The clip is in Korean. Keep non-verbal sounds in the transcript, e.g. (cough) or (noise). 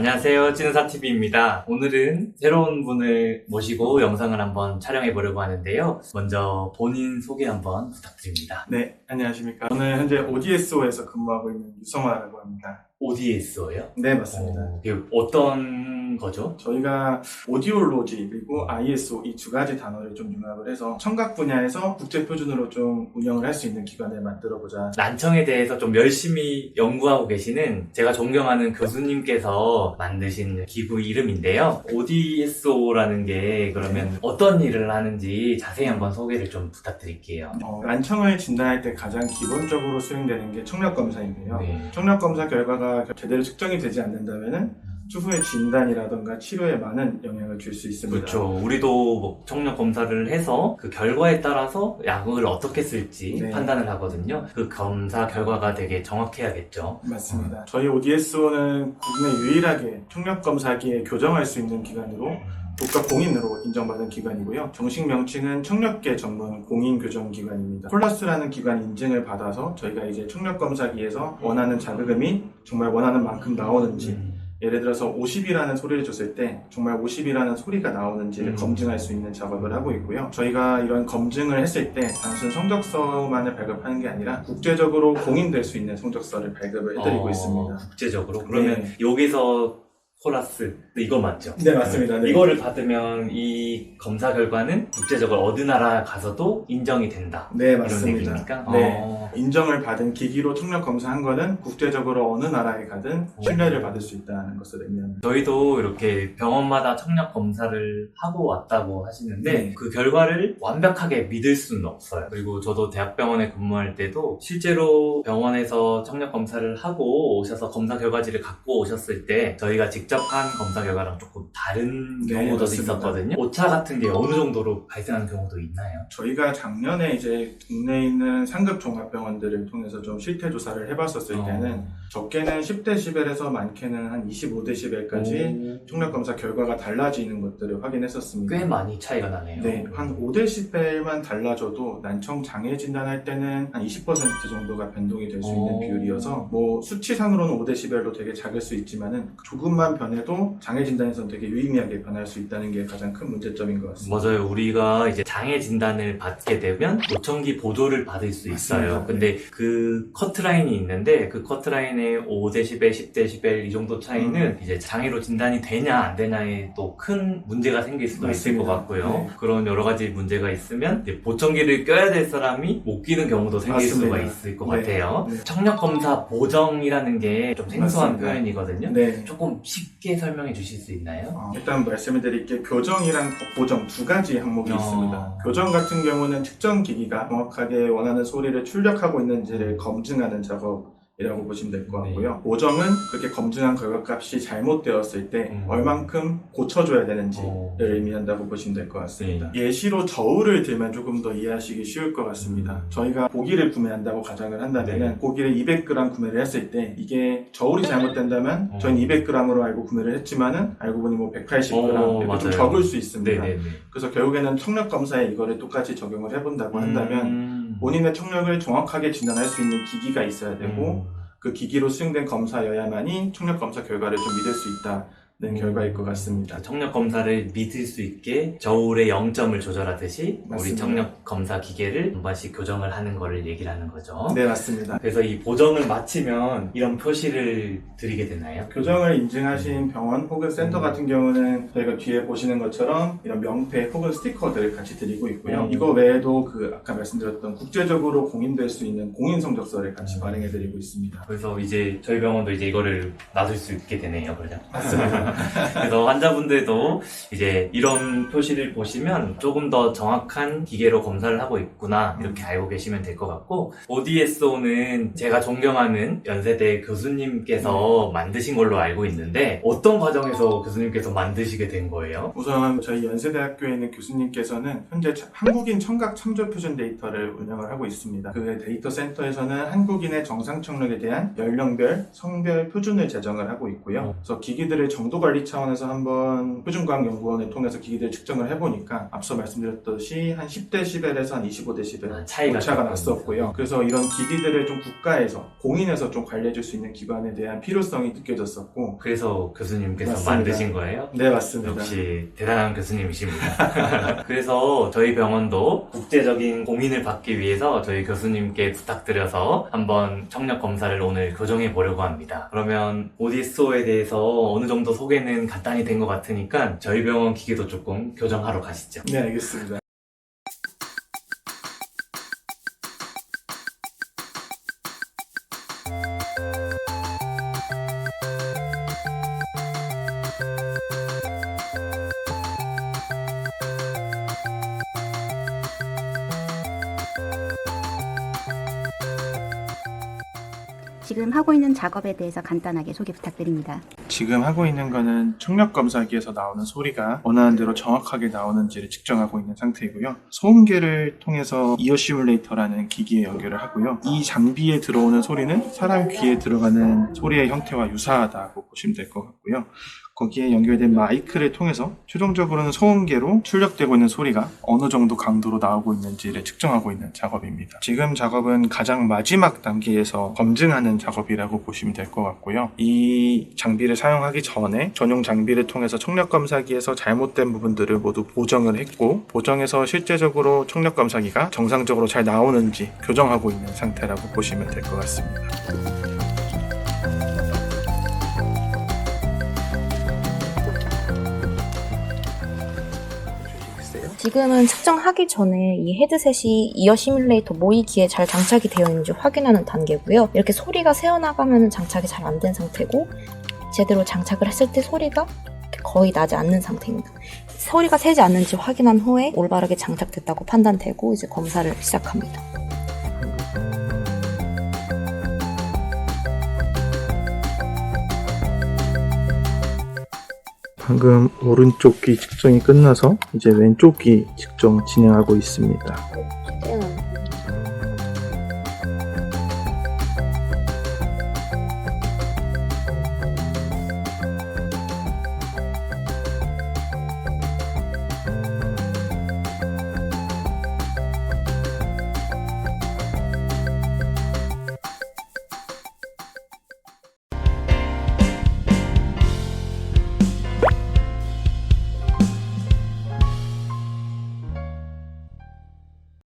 안녕하세요. 찌는사TV입니다. 오늘은 새로운 분을 모시고 영상을 한번 촬영해 보려고 하는데요. 먼저 본인 소개 한번 부탁드립니다. 네, 안녕하십니까. 저는 현재 ODSO에서 근무하고 있는 유성화라고 합니다. ODS어요? 네, 맞습니다. 이게 어떤 거죠? 저희가 오디올로지 그리고 ISO 이 두 가지 단어를 좀 융합을 해서 청각 분야에서 국제 표준으로 좀 운영을 할 수 있는 기관을 만들어 보자. 난청에 대해서 좀 열심히 연구하고 계시는 제가 존경하는 교수님께서 만드신 기구 이름인데요. ODSO라는 게 그러면 어떤 일을 하는지 자세히 한번 소개를 좀 부탁드릴게요. 어, 난청을 진단할 때 가장 기본적으로 수행되는 게 청력 검사인데요. 네. 청력 검사 결과가 제대로 측정이 되지 않는다면은 추후의 진단이라던가 치료에 많은 영향을 줄 수 있습니다. 그렇죠. 우리도 뭐 청력 검사를 해서 그 결과에 따라서 약을 어떻게 쓸지 네. 판단을 하거든요. 그 검사 결과가 되게 정확해야겠죠. 맞습니다. 저희 ODSO는 국내 유일하게 청력 검사기에 교정할 수 있는 기관으로 국가 공인으로 인정받은 기관이고요. 정식 명칭은 청력계 전문 공인 교정 기관입니다. 콜라스라는 기관 인증을 받아서 저희가 이제 청력 검사기에서 원하는 자극음이 정말 원하는 만큼 나오는지 음. 예를 들어서 50이라는 소리를 줬을 때 정말 50이라는 소리가 나오는지를 음. 검증할 수 있는 작업을 하고 있고요. 저희가 이런 검증을 했을 때 단순 성적서만을 발급하는 게 아니라 국제적으로 공인될 수 있는 성적서를 발급을 해드리고 어, 있습니다. 국제적으로 그러면 네. 여기서 콜라스 이거 맞죠? 네, 맞습니다. 네. 이거를 받으면 이 검사 결과는 국제적으로 어느 나라 가서도 인정이 된다. 네, 맞습니다. 얘기입니까? 네. 어. 인정을 받은 기기로 청력 검사한 거는 국제적으로 어느 나라에 가든 신뢰를 받을 수 있다는 것을 의미합니다. 저희도 이렇게 병원마다 청력 검사를 하고 왔다고 하시는데 네. 그 결과를 완벽하게 믿을 수는 없어요. 그리고 저도 대학병원에 근무할 때도 실제로 병원에서 청력 검사를 하고 오셔서 검사 결과지를 갖고 오셨을 때 저희가 직접 한 검사 결과랑 조금 다른 네, 경우도 맞습니다. 있었거든요. 오차 같은 게 어느 정도로 발생하는 경우도 있나요? 저희가 작년에 이제 국내에 있는 상급 종합병원들을 통해서 좀 실태 조사를 해봤었을 때는 어. 적게는 10데시벨에서 많게는 한 25데시벨까지 오. 청력 검사 결과가 달라지는 것들을 확인했었습니다. 꽤 많이 차이가 나네요. 네, 한 5데시벨만 달라져도 난청 장애 진단할 때는 한 20% 정도가 변동이 될 수 있는 오. 비율이어서 뭐 수치상으로는 5데시벨로 되게 작을 수 있지만은 조금만 변해도 장애 진단에서는 되게 유의미하게 변할 수 있다는 게 가장 큰 문제점인 것 같습니다. 맞아요. 우리가 이제 장애 진단을 받게 되면 요청기 보조를 받을 수 있어요. 맞습니다. 근데 그 커트라인이 있는데 그 커트라인의 5데시벨, 10데시벨 이 정도 차이는 음. 이제 장애로 진단이 되냐 안 되냐에 또 큰 문제가 생길 수도 있을 것 맞습니다. 같고요. 네. 그런 여러 가지 문제가 있으면 보청기를 껴야 될 사람이 못 끼는 경우도 생길 맞습니다. 수가 있을 것 네. 같아요. 네. 청력 검사 보정이라는 게 좀 생소한 맞습니다. 표현이거든요. 네. 조금 쉽게 설명해 주실 수 있나요? 어, 일단 말씀을 드릴 게 교정이랑 보정 두 가지 항목이 어. 있습니다. 교정 같은 경우는 측정 기기가 정확하게 원하는 소리를 출력하고 있는지를 검증하는 작업 이라고 보시면 될것 네. 같고요. 보정은 그렇게 검증한 결과값이 잘못되었을 때 음. 얼만큼 고쳐줘야 되는지를 어. 의미한다고 보시면 될 것 같습니다. 네. 예시로 저울을 들면 조금 더 이해하시기 쉬울 것 같습니다. 음. 저희가 고기를 구매한다고 가정을 한다면 네. 고기를 200g 구매를 했을 때 이게 저울이 잘못된다면 어. 저희는 200g으로 알고 구매를 했지만은 알고 보니 뭐 180g 어, 이렇게 좀. 적을 수 있습니다. 네네네. 그래서 결국에는 청력 검사에 이거를 똑같이 적용을 해본다고 한다면 음. 본인의 청력을 정확하게 진단할 수 있는 기기가 있어야 되고 음. 그 기기로 수행된 검사여야만이 청력 검사 결과를 좀 믿을 수 있다 는 음. 결과일 것 같습니다. 청력 검사를 믿을 수 있게 저울의 0점을 조절하듯이 우리 맞습니다. 청력 검사 기계를 한 번씩 교정을 하는 거를 얘기를 하는 거죠. 네 맞습니다. 그래서 이 보정을 마치면 이런 표시를 드리게 되나요? 교정을 인증하신 병원 혹은 센터 음. 같은 경우는 저희가 뒤에 보시는 것처럼 이런 명패 혹은 스티커들을 같이 드리고 있고요. 음. 이거 외에도 그 아까 말씀드렸던 국제적으로 공인될 수 있는 공인 성적서를 같이 음. 발행해 드리고 있습니다. 그래서 이제 저희 병원도 이제 이거를 놔둘 수 있게 되네요, 그죠? 맞습니다. (laughs) 그래서 환자분들도 이제 이런 표시를 보시면 조금 더 정확한 기계로 검사를 하고 있구나 이렇게 알고 계시면 될 것 같고 ODSO는 제가 존경하는 연세대 교수님께서 만드신 걸로 알고 있는데 어떤 과정에서 교수님께서 만드시게 된 거예요? 우선 저희 연세대학교에 있는 교수님께서는 현재 차- 한국인 청각 참조 표준 데이터를 운영을 하고 있습니다. 그 데이터 센터에서는 한국인의 정상 청력에 대한 연령별, 성별 표준을 제정을 하고 있고요. 어. 그래서 기기들을 정독 안전보관리 차원에서 한번 표준과학연구원을 통해서 기기들 측정을 해보니까 앞서 말씀드렸듯이 한 10데시벨에서 한 25데시벨 아, 차이가 오차가 났었고요. 그래서 이런 기기들을 좀 국가에서 공인해서 좀 관리해줄 수 있는 기관에 대한 필요성이 느껴졌었고 그래서 교수님께서 맞습니다. 만드신 거예요? 네 맞습니다. 역시 대단한 교수님이십니다. (laughs) 그래서 저희 병원도 국제적인 공인을 받기 위해서 저희 교수님께 부탁드려서 한번 청력 검사를 오늘 교정해 보려고 합니다. 그러면 ODSO에 대해서 어느 정도 소개 는 간단히 된 것 같으니까 저희 병원 기계도 조금 교정하러 가시죠. 네 알겠습니다. 지금 하고 있는 작업에 대해서 간단하게 소개 부탁드립니다. 지금 하고 있는 거는 청력 검사기에서 나오는 소리가 원하는 대로 정확하게 나오는지를 측정하고 있는 상태이고요. 소음계를 통해서 이어 시뮬레이터라는 기기에 연결을 하고요. 이 장비에 들어오는 소리는 사람 귀에 들어가는 소리의 형태와 유사하다고 보시면 될 것 같고요. 거기에 연결된 마이크를 통해서 최종적으로는 소음계로 출력되고 있는 소리가 어느 정도 강도로 나오고 있는지를 측정하고 있는 작업입니다. 지금 작업은 가장 마지막 단계에서 검증하는 작업이라고 보시면 될 것 같고요. 이 장비를 사용하기 전에 전용 장비를 통해서 청력 검사기에서 잘못된 부분들을 모두 보정을 했고 보정해서 실제적으로 청력 검사기가 정상적으로 잘 나오는지 교정하고 있는 상태라고 보시면 될 것 같습니다. 지금은 측정하기 전에 이 헤드셋이 이어 시뮬레이터 모의기에 잘 장착이 되어 있는지 확인하는 단계고요. 이렇게 소리가 새어나가면 장착이 잘 안 된 상태고 제대로 장착을 했을 때 소리가 거의 나지 않는 상태입니다. 소리가 새지 않는지 확인한 후에 올바르게 장착됐다고 판단되고 이제 검사를 시작합니다. 방금 오른쪽 귀 측정이 끝나서 이제 왼쪽 귀 측정 진행하고 있습니다.